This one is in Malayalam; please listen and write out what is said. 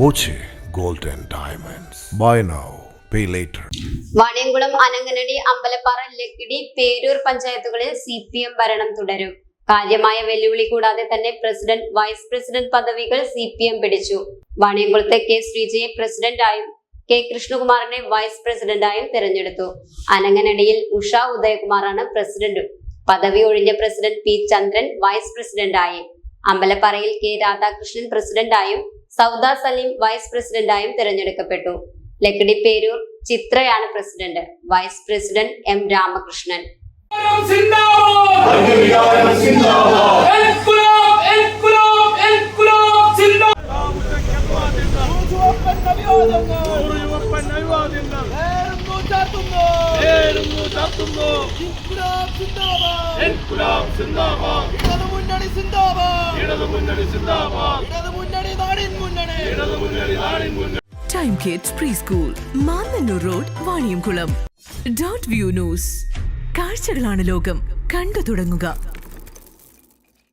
Boche gold and Diamonds. Buy now, pay later. Vaniyamkulam Ananganadi Ambalappara Lakkidi Perur പഞ്ചായത്തുകളിൽ സി പി എം ഭരണം തുടരും. കാര്യമായ വെല്ലുവിളി കൂടാതെ തന്നെ പ്രസിഡന്റ് വൈസ് പ്രസിഡന്റ് പദവികൾ സി പി എം പിടിച്ചു. വാണിയംകുളത്തെ കെ ശ്രീജയെ പ്രസിഡന്റായും കെ കൃഷ്ണകുമാറിനെ വൈസ് പ്രസിഡന്റായും തെരഞ്ഞെടുത്തു. അനങ്ങനടിയിൽ ഉഷ ഉദയകുമാറാണ് പ്രസിഡന്റും. പദവി ഒഴിഞ്ഞ പ്രസിഡന്റ് പി ചന്ദ്രൻ വൈസ് പ്രസിഡന്റായി. അമ്പലപ്പാറയിൽ കെ രാധാകൃഷ്ണൻ പ്രസിഡന്റായും സൗദ സലീം വൈസ് പ്രസിഡന്റായും തിരഞ്ഞെടുക്കപ്പെട്ടു. Lakkidi Peroor ചിത്രയാണ് president vice president M Ramakrishnan. Inquilab നേരം ഇടതുമുന്നണി നാടിൻ നാടിൻ time kids preschool road view news കാഴ്ചകളാണ് ലോകം. കണ്ടു തുടങ്ങുക.